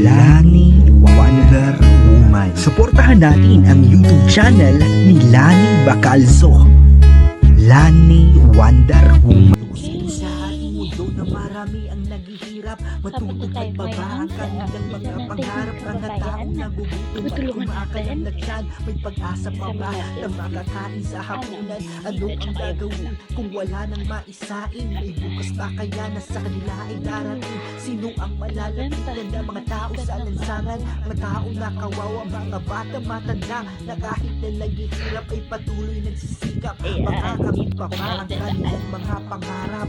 Lani Wonder Woman. Suportahan natin ang YouTube channel ni Lani Bacalzo. Lani Wonder Woman. Sa ating mundo na marami ang naghihirap Matutong tayo pagbabahan ngayon ka sa ng mga pangarap ng taong nagugutom at natin. na tiyan May pag-asa pa ba na makakain sa hapunan Ano, at ang gagawin kung wala nang maisain May bukas pa kaya na sa kanila ay darating Sino ang malalapitan ng mga tao sa lansangan Mga tao na kawawa, mga bata matanda Na kahit na naghihirap ay patuloy nagsisikap Ayan. Makakamit pa ba ang kanilang mga pangarap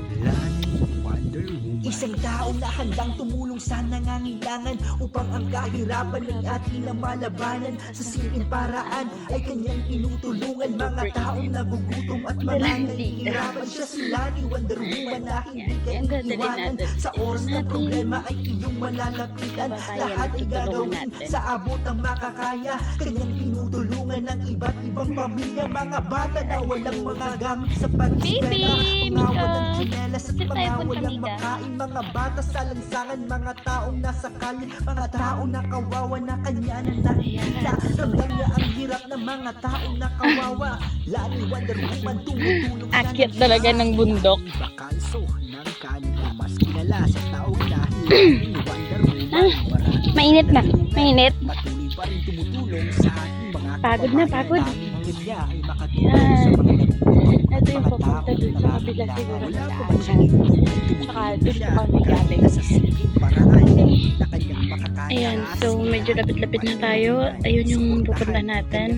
Isang tao na handang tumulong sa nangangailangan Upang ang kahirapan ng ating na malabanan Sa simpleng paraan ay kanyang tinutulungan Mga taong nagugutom at mga nahihirapan Siya sila ni Wonder Woman na hindi ka Yan, ganda din iiwanan natin. Sa oras Natin. problema ay iyong malalapitan Lahat ay gagawin sa abot ang makakaya Kanyang tinutulungan ng iba't ibang pamilya Mga bata na walang mga gamit Baby, Mika. Saan tayo punta, Mika? makain Mga bata sa lansangan, mga taong nasa kalye Mga taong nakawawa na kanya na nakikita Ramdam niya ang hirap ng mga taong nakawawa Lani Wonder Woman tumutulong siya Akyat talaga ng bundok. Bakalso ng kanilang mas kilala sa taong dahil Wonder Woman Ah, mainit na. Mainit. Pa rin tumutulong sa ating mga Pagod na, pagod. Kanya ay makatulong sa mga Ito yung papunta dun sa kabila siguro sa siyang daanan. tumutulong Saka dun siya pa kami galing. sa simpleng paraan na kanyang makakaya. Ayan, so medyo lapit-lapit na tayo. Ayun yung pupunta natin.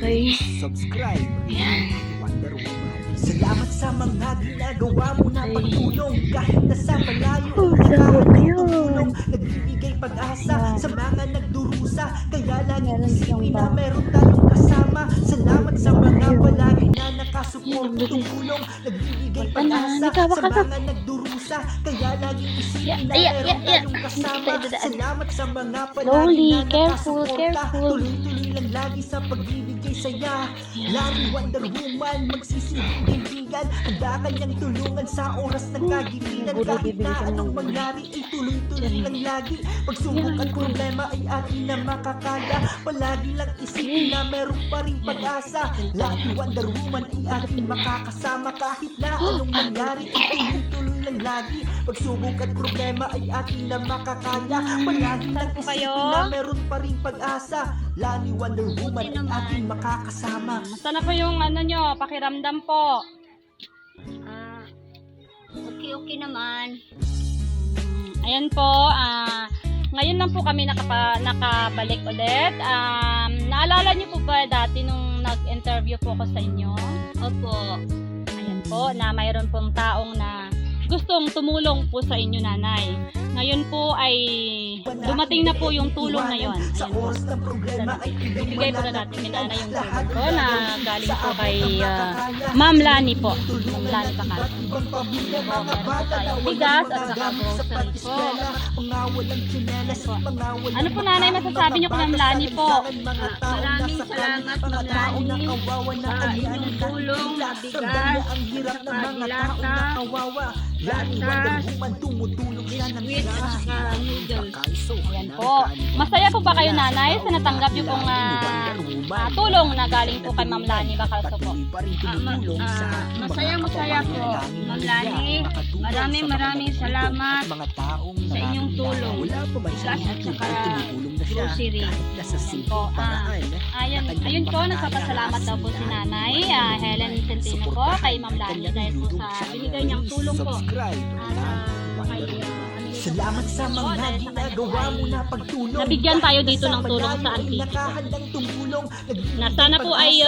Okay. Subscribe. Ayan. Wonder Woman. Salamat sa mga ginagawa mo na Ay. pagtulong kahit nasa malayo Oh, ang tumulong nagbibigay pag-asa sa mga nagdurusa kaya na ba- meron tayong kasama. Salamat sa mga palagi na Bilis. tumulong nagbibigay pag-asa sa mga nagdurusa. Kaya lagi Yeah, isipin na meron tayong kasama. Salamat sa mga Slowly, na careful, nakasuporta careful. tuloy-tuloy lang lagi sa pagbibigay saya. Lagi Wonder Woman magsisilbing kaibigan Handa kanyang tulungan sa oras ng kagilitan Siguro Kahit na anong mangyari ay tuloy-tuloy lang lagi. Pagsubok at problema ay atin na makakaya. Palagi lang isipin na meron pa rin pag-asa. Lagi Wonder Woman ay ating makakasama Kahit na anong mangyari? tuloy-tuloy lang lagi. Pagsubok at problema ay atin na makakaya. Palagi lang po kayo? isipin na meron pa rin pag-asa. Lani Wonder Woman ay ating makakasama. Basta na po yung ano nyo, pakiramdam po. Ah, okay, okay naman. Ayan po, ah, ngayon lang po kami nakapa, nakabalik ulit. Um, naalala niyo po ba dati nung nag-interview po ko sa inyo? Opo. Ayan po, na mayroon pong taong na gustong tumulong po sa inyo nanay. Ngayon po ay dumating na po yung tulong na yon. Ayan po. oras ng problema ay Bibigay po na natin kay nanay yung tulong ko na galing po kay ah, makakaya. Ma'am Lani po. Ma'am Lani walang Bigas at saka grocery po. Ano po, nanay, masasabi niyo kay Ma'am Lani po? Ah, maraming salamat, Ma'am Lani, na sa inyong tulong na bigas, ng saka dilata, Wonder Woman tumutulong siya ng lahat. saka noodles. Ayan po. Masaya po ba kayo nanay sa natanggap niyo pong ah, tulong na galing po kay Ma'am Lani Bacalzo po? Ah, ma- ah, masaya-masaya po, Ma'am Lani. Maraming maraming salamat sa inyong tulong. Bigas at saka grocery. Ayan po. Ah, ayan, ayun po, nagpapasalamat daw po si nanay ah, Helen Centeno po kay Ma'am Lani dahil po sa binigay niyang tulong po. Ano Salamat sa mga ginagawa mo na pagtulong. Nabigyan tayo dito ng tulong sa Antique. Na sana po ay,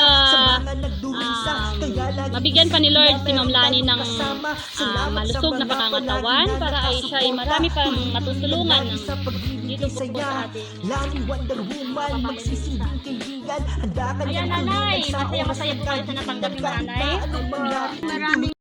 nagdurusa, um, mabigyan pa ni Lord si Ma'am Lani ng Salamat malusog na pakangatawan para ay siya ay marami pang matutulungan dito po po sa ating Lani Wonder Woman, magsisilbing kaibigan. Handa ka Ayan, nanay. Masaya, masaya ng po kayo sa natanggap kahit nanay. Maraming